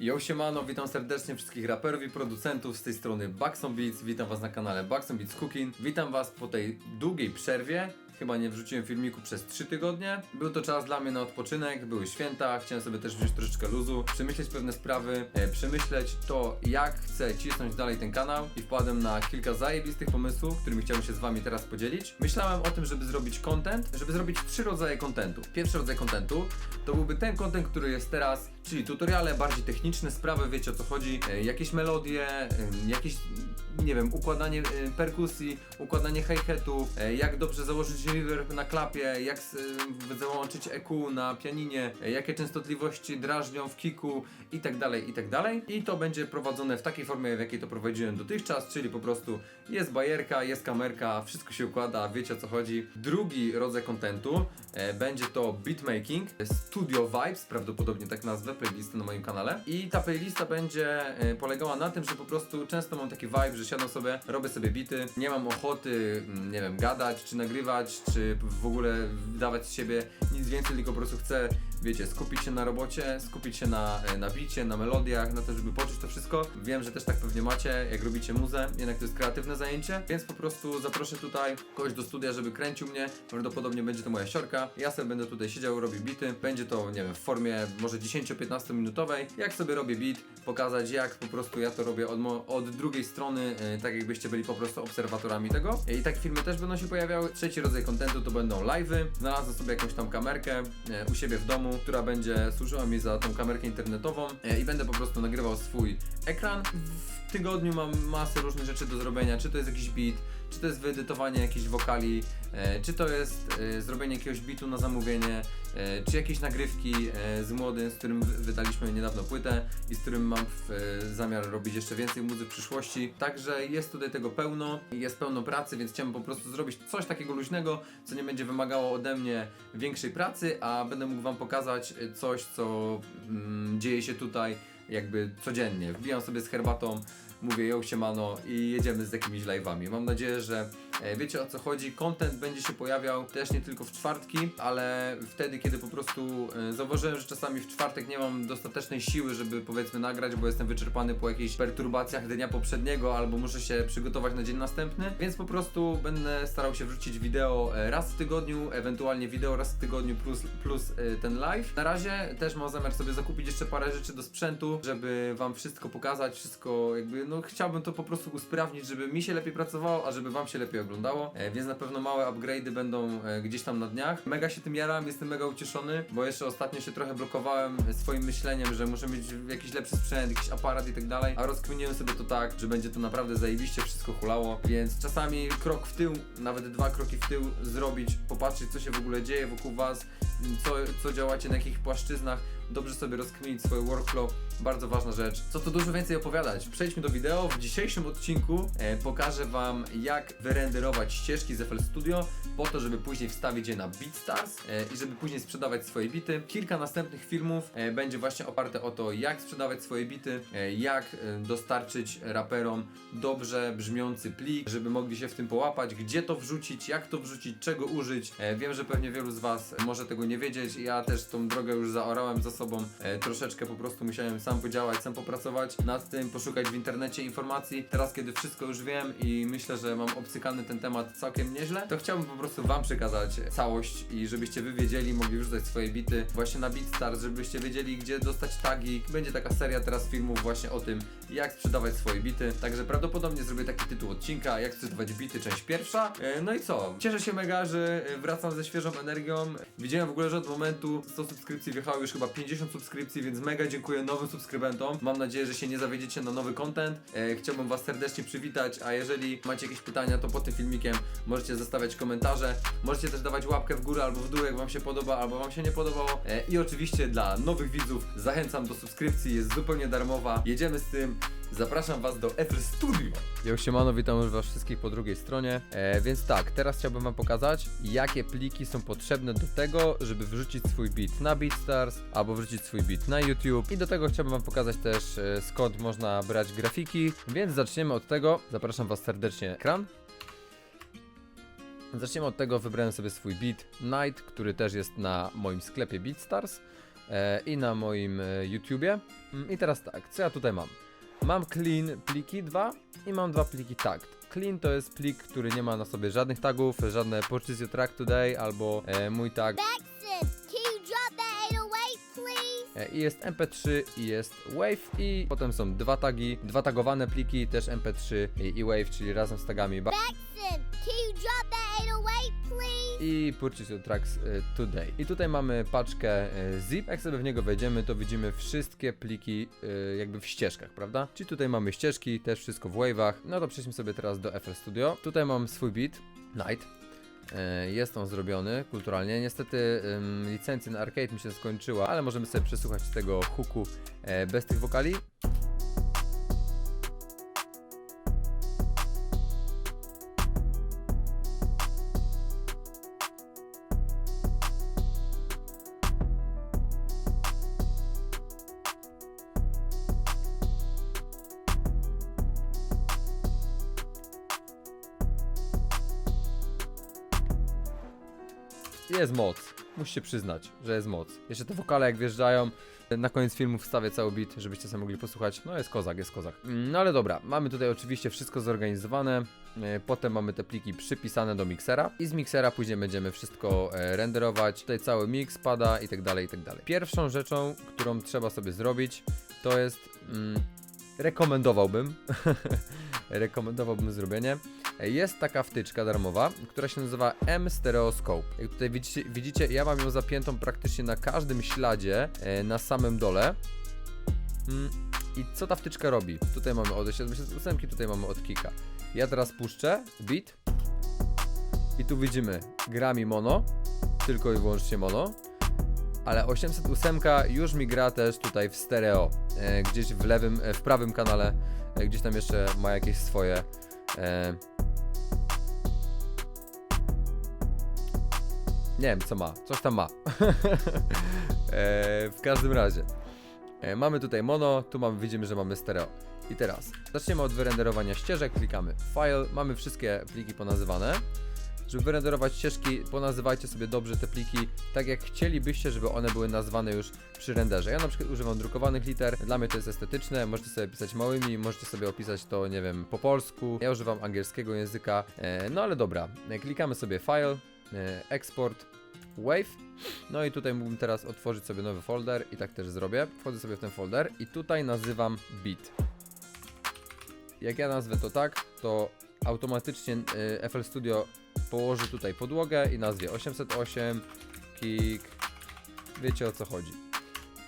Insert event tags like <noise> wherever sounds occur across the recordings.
Yo siemano, witam serdecznie wszystkich raperów i producentów z tej strony Baxon Beats. Witam was na kanale Baxon Beats Cooking. Witam was po tej długiej przerwie. Chyba nie wrzuciłem filmiku przez 3 tygodnie. Był to czas dla mnie na odpoczynek, były święta, chciałem sobie też wziąć troszeczkę luzu, przemyśleć pewne sprawy, e, przemyśleć to, jak chcę cisnąć dalej ten kanał i wpadłem na kilka zajebistych pomysłów, którymi chciałbym się z wami teraz podzielić. Myślałem o tym, żeby zrobić content, żeby zrobić trzy rodzaje contentu. Pierwszy rodzaj contentu to byłby ten content, który jest teraz, czyli tutoriale bardziej techniczne, sprawy, wiecie o co chodzi, e, jakieś melodie, e, jakieś, nie wiem, układanie e, perkusji, układanie hi-hatów, jak dobrze założyć reverb na klapie, jak załączyć EQ na pianinie, jakie częstotliwości drażnią w kiku i tak dalej, i tak dalej. I to będzie prowadzone w takiej formie, w jakiej to prowadziłem dotychczas, czyli po prostu jest bajerka, jest kamerka, wszystko się układa, wiecie o co chodzi. Drugi rodzaj kontentu będzie to beatmaking, Studio Vibes, prawdopodobnie tak nazwę playlisty na moim kanale. I ta playlista będzie e, polegała na tym, że po prostu często mam taki vibe, że siadam sobie, robię sobie bity, nie mam ochoty, mm, nie wiem, gadać, czy nagrywać, czy w ogóle dawać z siebie nic więcej, tylko po prostu chcę, wiecie, skupić się na robocie, skupić się na, e, na bicie, na melodiach, na to, żeby poczuć to wszystko. Wiem, że też tak pewnie macie, jak robicie muzę, jednak to jest kreatywne zajęcie, więc po prostu zaproszę tutaj kogoś do studia, żeby kręcił mnie, prawdopodobnie będzie to moja siorka, ja sobie będę tutaj siedział, robił bity, będzie to, nie wiem, w formie może 10-15 minutowej, jak sobie robię beat, pokazać jak po prostu ja to robię od, od drugiej strony, e, tak jakbyście byli po prostu obserwatorami tego. I takie filmy też będą się pojawiały. Trzeci rodzaj kontentu to będą live'y. Znalazłem sobie jakąś tam kamerkę e, u siebie w domu, która będzie służyła mi za tą kamerkę internetową e, i będę po prostu nagrywał swój ekran. W tygodniu mam masę różnych rzeczy do zrobienia, czy to jest jakiś beat, czy to jest wyedytowanie jakichś wokali, e, czy to jest e, zrobienie jakiegoś bitu na zamówienie, czy jakieś nagrywki e, z młodym, z którym wy- wydaliśmy niedawno płytę i z którym mam e, zamiar robić jeszcze więcej muzy w przyszłości. Także jest tutaj tego pełno, jest pełno pracy, więc chciałem po prostu zrobić coś takiego luźnego, co nie będzie wymagało ode mnie większej pracy, a będę mógł Wam pokazać e, coś, co mm, dzieje się tutaj jakby codziennie. Wbijam sobie z herbatą, mówię ją siemano i jedziemy z jakimiś live'ami. Mam nadzieję, że e, wiecie o co chodzi. Content będzie się pojawiał też nie tylko w czwartki, ale wtedy, kiedy po prostu e, zauważyłem, że czasami w czwartek nie mam dostatecznej siły, żeby powiedzmy nagrać, bo jestem wyczerpany po jakichś perturbacjach dnia poprzedniego albo muszę się przygotować na dzień następny, więc po prostu będę starał się wrzucić wideo e, raz w tygodniu, ewentualnie wideo raz w tygodniu plus, plus e, ten live. Na razie też mam zamiar sobie zakupić jeszcze parę rzeczy do sprzętu, żeby wam wszystko pokazać, wszystko jakby, no chciałbym to po prostu usprawnić, żeby mi się lepiej pracowało, a żeby wam się lepiej oglądało, e, więc na pewno małe upgrade'y będą e, gdzieś tam na dniach. Mega się tym jaram, jestem mega ucieszony, bo jeszcze ostatnio się trochę blokowałem swoim myśleniem, że muszę mieć jakiś lepszy sprzęt, jakiś aparat i tak dalej, a rozkminiłem sobie to tak, że będzie to naprawdę zajebiście wszystko hulało, więc czasami krok w tył, nawet dwa kroki w tył zrobić, popatrzeć co się w ogóle dzieje wokół was, co, co działacie, na jakich płaszczyznach, dobrze sobie rozkminić swoje workflow, bardzo ważna rzecz. Co tu dużo więcej opowiadać, przejdźmy do wideo. W dzisiejszym odcinku e, pokażę Wam jak wyrenderować ścieżki z FL Studio po to, żeby później wstawić je na BeatStars e, i żeby później sprzedawać swoje bity. Kilka następnych filmów e, będzie właśnie oparte o to, jak sprzedawać swoje bity, e, jak e, dostarczyć raperom dobrze brzmiący plik, żeby mogli się w tym połapać, gdzie to wrzucić, jak to wrzucić, czego użyć. E, Wiem, że pewnie wielu z Was może tego nie wiedzieć. Ja też tą drogę już zaorałem za sobą. E, Troszeczkę po prostu musiałem sam podziałać, sam popracować nad tym, poszukać w internecie informacji. Teraz, kiedy wszystko już wiem i myślę, że mam obcykany ten temat całkiem nieźle, to chciałbym po prostu Wam przekazać całość i żebyście Wy wiedzieli, mogli wrzucać swoje bity właśnie na BeatStars, żebyście wiedzieli, gdzie dostać tagi. Będzie taka seria teraz filmów właśnie o tym, jak sprzedawać swoje bity. Także prawdopodobnie zrobię taki tytuł odcinka, jak sprzedawać bity, część pierwsza. E, No i co? Cieszę się mega, że e, wracam ze świeżą energią. Widziałem w ogóle, że od momentu 100 subskrypcji wjechało już chyba 50 subskrypcji, więc mega dziękuję nowym subskrybentom. Mam nadzieję, że się nie zawiedziecie na nowy content. E, chciałbym Was serdecznie przywitać, a jeżeli macie jakieś pytania, to pod tym filmikiem możecie zostawiać komentarze. Możecie też dawać łapkę w górę albo w dół, jak Wam się podoba, albo Wam się nie podobało. E, I oczywiście dla nowych widzów zachęcam do subskrypcji, jest zupełnie darmowa. Jedziemy z tym. Zapraszam Was do FL Studio. Yo, siemano, witam już Was wszystkich po drugiej stronie. E, więc tak, teraz chciałbym Wam pokazać, jakie pliki są potrzebne do tego, żeby wrzucić swój beat na BeatStars albo wrzucić swój beat na YouTube. I do tego chciałbym Wam pokazać też, e, skąd można brać grafiki. Więc zaczniemy od tego. Zapraszam Was serdecznie ekran. Zaczniemy od tego, wybrałem sobie swój beat Night, który też jest na moim sklepie BeatStars e, i na moim e, YouTubie. Mm, I teraz tak, co ja tutaj mam? Mam clean pliki dwa i mam dwa pliki tagt. Clean to jest plik, który nie ma na sobie żadnych tagów, żadne purchase your track today albo e, mój tag Baxton, can you drop that 808, please? E, I jest MP3 i jest Wave i potem są dwa tagi, dwa tagowane pliki, też MP3 i, i Wave, czyli razem z tagami i Purchase Your Tracks e, Today. I tutaj mamy paczkę e, zip, jak sobie w niego wejdziemy, to widzimy wszystkie pliki e, jakby w ścieżkach, prawda? Czyli tutaj mamy ścieżki, też wszystko w Wave'ach. No to przejdźmy sobie teraz do FL Studio. Tutaj mam swój beat, Night. Jest on zrobiony kulturalnie. Niestety licencja na arcade mi się skończyła, ale możemy sobie przesłuchać tego hooku bez tych wokali. Jest moc. Musicie przyznać, że jest moc. Jeszcze te wokale jak wjeżdżają. Na koniec filmu wstawię cały beat, żebyście sobie mogli posłuchać. No jest kozak, jest kozak. Mm, No ale dobra, mamy tutaj oczywiście wszystko zorganizowane. E, Potem mamy te pliki przypisane do miksera. I z miksera później będziemy wszystko e, renderować. Tutaj cały mix pada i tak dalej, i tak dalej. Pierwszą rzeczą, którą trzeba sobie zrobić, to jest... Mm, rekomendowałbym, <laughs> rekomendowałbym zrobienie. Jest taka wtyczka darmowa, która się nazywa M-Stereoscope. Jak tutaj widzicie, widzicie, ja mam ją zapiętą praktycznie na każdym śladzie e, na samym dole. Mm, I co ta wtyczka robi? Tutaj mamy od 78, tutaj mamy od kika. Ja teraz puszczę beat i tu widzimy gra mi mono, tylko i wyłącznie mono. Ale 808 już mi gra też tutaj w stereo. E, gdzieś w lewym, e, w prawym kanale, gdzieś tam jeszcze ma jakieś swoje. Nie wiem co ma, coś tam ma. <laughs> e, w każdym razie. E, mamy tutaj mono, tu mamy, widzimy, że mamy stereo. I teraz zaczniemy od wyrenderowania ścieżek, klikamy file, mamy wszystkie pliki ponazywane. Żeby wyrenderować ścieżki, ponazywajcie sobie dobrze te pliki, tak jak chcielibyście, żeby one były nazwane już przy renderze. Ja na przykład używam drukowanych liter, dla mnie to jest estetyczne, możecie sobie pisać małymi, możecie sobie opisać to, nie wiem, po polsku. Ja używam angielskiego języka, e, no ale dobra, e, klikamy sobie file, e, export, wave. No i tutaj mógłbym teraz otworzyć sobie nowy folder i tak też zrobię. Wchodzę sobie w ten folder i tutaj nazywam beat. Jak ja nazwę to tak, to automatycznie y, FL Studio położy tutaj podłogę i nazwie 808 kick. Wiecie o co chodzi.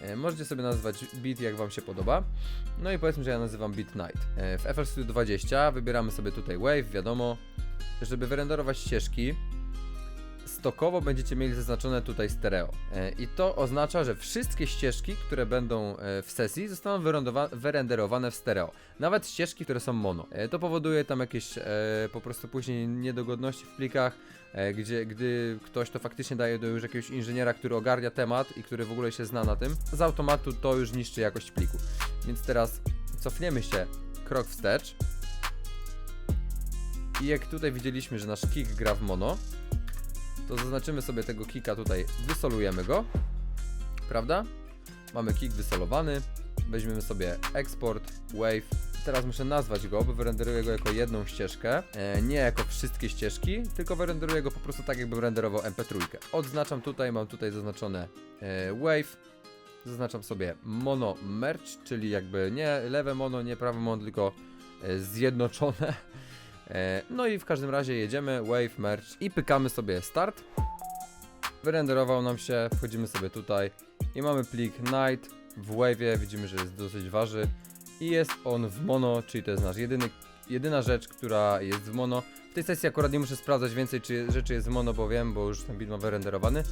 E, Możecie sobie nazywać beat jak wam się podoba. No i powiedzmy, że ja nazywam beat night. E, W FL Studio 20 wybieramy sobie tutaj wave, wiadomo. Żeby wyrenderować ścieżki, stokowo będziecie mieli zaznaczone tutaj stereo. E, I to oznacza, że wszystkie ścieżki, które będą e, w sesji, zostaną wyrenderowane w stereo. Nawet ścieżki, które są mono. E, To powoduje tam jakieś po prostu później niedogodności w plikach, gdzie gdy ktoś to faktycznie daje do już jakiegoś inżyniera, który ogarnia temat i który w ogóle się zna na tym, z automatu to już niszczy jakość pliku. Więc teraz cofniemy się krok wstecz. I jak tutaj widzieliśmy, że nasz kick gra w mono, to zaznaczymy sobie tego kicka tutaj, wysolujemy go, prawda? Mamy kick wysolowany, weźmiemy sobie export, wave, teraz muszę nazwać go, bo wyrenderuję go jako jedną ścieżkę, e, nie jako wszystkie ścieżki, tylko wyrenderuję go po prostu tak, jakbym renderował mp3. Odznaczam tutaj, mam tutaj zaznaczone e, wave, zaznaczam sobie mono merge, czyli jakby nie lewe mono, nie prawe mono, tylko e, zjednoczone. <laughs> E, No i w każdym razie jedziemy, wave, merge i pykamy sobie start. Wyrenderował nam się, wchodzimy sobie tutaj i mamy plik night w wave'ie, widzimy, że jest dosyć waży i jest on w mono, czyli to jest nasz jedyny, jedyna rzecz, która jest w mono. W tej sesji akurat nie muszę sprawdzać więcej, czy rzeczy jest w mono, bo wiem, bo już ten beat ma wyrenderowany,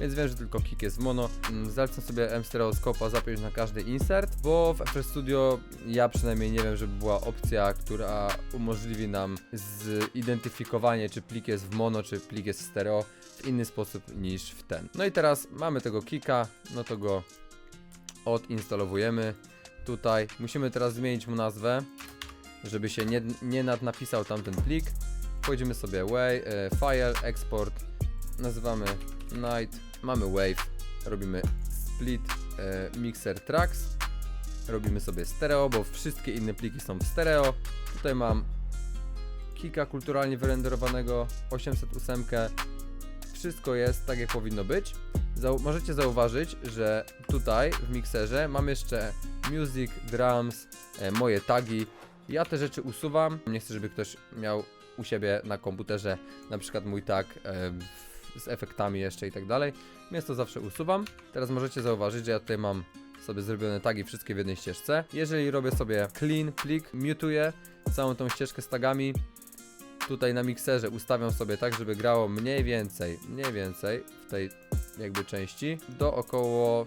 więc wiem, że tylko kick jest mono. Mm, Zalecam sobie M-Stereoscopa zapiąć na każdy insert, bo w FL Studio ja przynajmniej nie wiem, żeby była opcja, która umożliwi nam zidentyfikowanie, czy plik jest w mono, czy plik jest w stereo w inny sposób niż w ten. No i teraz mamy tego kicka, no to go odinstalowujemy tutaj. Musimy teraz zmienić mu nazwę, żeby się nie, nie nadnapisał tamten plik. Wchodzimy sobie way, e, file, export, nazywamy night, mamy wave, robimy split e, mixer tracks robimy sobie stereo, bo wszystkie inne pliki są w stereo. Tutaj mam Kika kulturalnie wyrenderowanego, 808. Wszystko jest tak jak powinno być. Zau możecie zauważyć, że tutaj w mikserze mam jeszcze music, drums, e, moje tagi. Ja te rzeczy usuwam. Nie chcę, żeby ktoś miał u siebie na komputerze na przykład mój tag e, z efektami jeszcze i tak dalej. Więc to zawsze usuwam. Teraz możecie zauważyć, że ja tutaj mam sobie zrobione tagi wszystkie w jednej ścieżce. Jeżeli robię sobie clean plik, mutuję całą tą ścieżkę z tagami. Tutaj na mikserze ustawiam sobie tak, żeby grało mniej więcej, mniej więcej w tej jakby części do około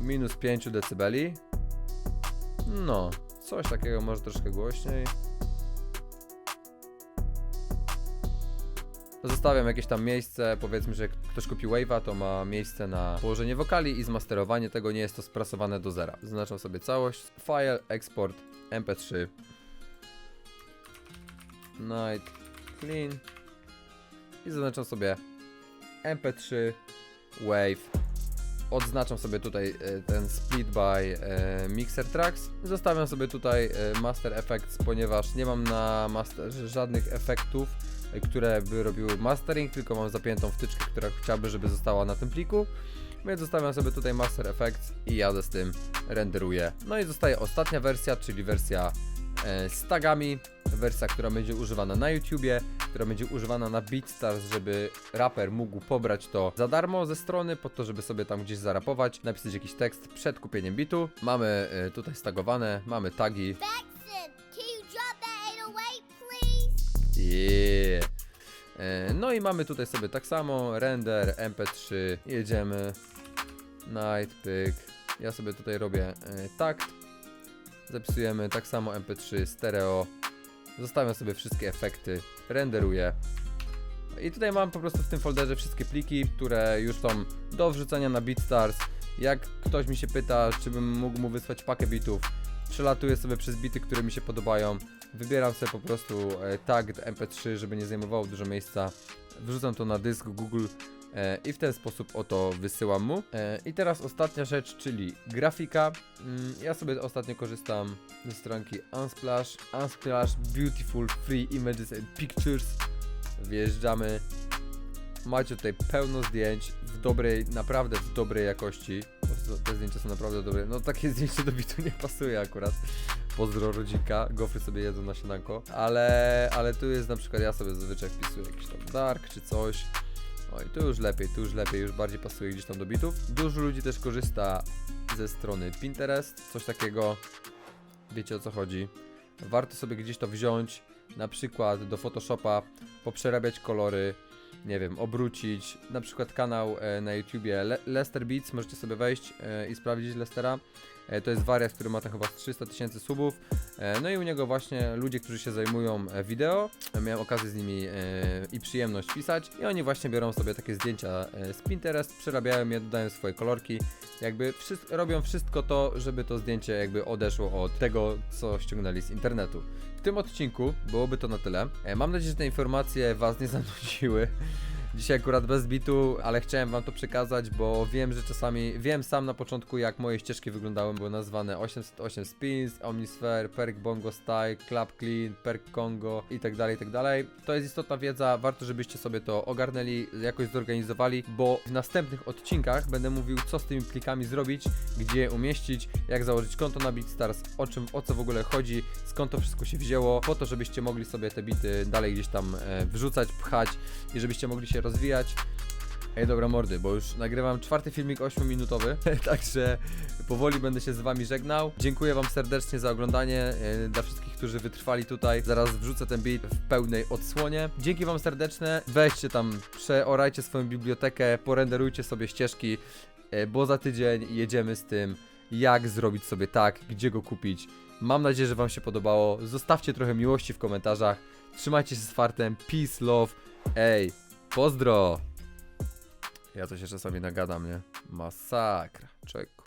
minus 5 dB. No, coś takiego może troszkę głośniej. Zostawiam jakieś tam miejsce, powiedzmy, że jak ktoś kupi Wave'a, to ma miejsce na położenie wokali i zmasterowanie tego, nie jest to sprasowane do zera. Zaznaczam sobie całość, file, export, mp3, night, clean. I zaznaczam sobie mp3, wave, odznaczam sobie tutaj e, ten split by e, mixer tracks. Zostawiam sobie tutaj e, master effects, ponieważ nie mam na masterze żadnych efektów, które by robiły mastering, tylko mam zapiętą wtyczkę, która chciałby, żeby została na tym pliku. Więc zostawiam sobie tutaj master effects i jadę z tym, renderuję. No i zostaje ostatnia wersja, czyli wersja e, z tagami, wersja, która będzie używana na YouTubie, która będzie używana na BeatStars, żeby raper mógł pobrać to za darmo ze strony, po to, żeby sobie tam gdzieś zarapować, napisać jakiś tekst przed kupieniem bitu. Mamy e, tutaj stagowane, mamy tagi. Yeah. E, No i mamy tutaj sobie tak samo, render, mp3, jedziemy, night, pyk, ja sobie tutaj robię e, takt, zapisujemy tak samo mp3, stereo, zostawiam sobie wszystkie efekty, renderuję. I tutaj mam po prostu w tym folderze wszystkie pliki, które już są do wrzucenia na BeatStars, jak ktoś mi się pyta, czy bym mógł mu wysłać pakę bitów, przelatuję sobie przez bity, które mi się podobają, Wybieram sobie po prostu e, tag mp3, żeby nie zajmowało dużo miejsca. Wrzucam to na dysk Google e, i w ten sposób oto wysyłam mu. E, I teraz ostatnia rzecz, czyli grafika. Mm, ja sobie ostatnio korzystam ze stronki Unsplash. Unsplash Beautiful Free Images and Pictures. Wjeżdżamy. Macie tutaj pełno zdjęć w dobrej, naprawdę w dobrej jakości. Te zdjęcia są naprawdę dobre. No takie <laughs> zdjęcie do bitu nie pasuje akurat. Pozdro rodzinka, gofry sobie jedzą na śniadanko, ale, ale tu jest na przykład, ja sobie zazwyczaj wpisuję jakiś tam dark czy coś, oj tu już lepiej, tu już lepiej, już bardziej pasuje gdzieś tam do bitów. Dużo ludzi też korzysta ze strony Pinterest, coś takiego, wiecie o co chodzi. Warto sobie gdzieś to wziąć, na przykład do Photoshopa, poprzerabiać kolory, nie wiem, obrócić, na przykład kanał e, na YouTubie Le Lester Beats, możecie sobie wejść e, i sprawdzić Lestera. E, To jest wariat, który ma tam chyba z 300 tysięcy subów. E, No i u niego właśnie ludzie, którzy się zajmują e, wideo, e, miałem okazję z nimi e, i przyjemność pisać i oni właśnie biorą sobie takie zdjęcia e, z Pinterest, przerabiają je, dodają swoje kolorki, jakby wszys- robią wszystko to, żeby to zdjęcie jakby odeszło od tego, co ściągnęli z internetu. W tym odcinku byłoby to na tyle. E, Mam nadzieję, że te informacje Was nie <laughs> zanudziły. Dzisiaj akurat bez bitu, ale chciałem wam to przekazać, bo wiem, że czasami, wiem sam na początku jak moje ścieżki wyglądały, były nazwane 808 Spins, Omnisphere, Perk Bongo Style, Club Clean, Perk Congo i tak dalej, i tak dalej. To jest istotna wiedza, warto żebyście sobie to ogarnęli, jakoś zorganizowali, bo w następnych odcinkach będę mówił co z tymi plikami zrobić, gdzie umieścić, jak założyć konto na BeatStars, o czym, o co w ogóle chodzi, skąd to wszystko się wzięło, po to, żebyście mogli sobie te bity dalej gdzieś tam e, wrzucać, pchać i żebyście mogli się rozwijać. Ej, dobra mordy, bo już nagrywam czwarty filmik 8-minutowy, <laughs> także powoli będę się z wami żegnał. Dziękuję wam serdecznie za oglądanie, e, dla wszystkich, którzy wytrwali tutaj. Zaraz wrzucę ten beat w pełnej odsłonie. Dzięki wam serdeczne, weźcie tam, przeorajcie swoją bibliotekę, porenderujcie sobie ścieżki, e, bo za tydzień jedziemy z tym, jak zrobić sobie tak, gdzie go kupić. Mam nadzieję, że wam się podobało. Zostawcie trochę miłości w komentarzach. Trzymajcie się z fartem. Peace, love. Ej, pozdro! Ja to się czasami nagadam, nie? Masakra. Człowieku.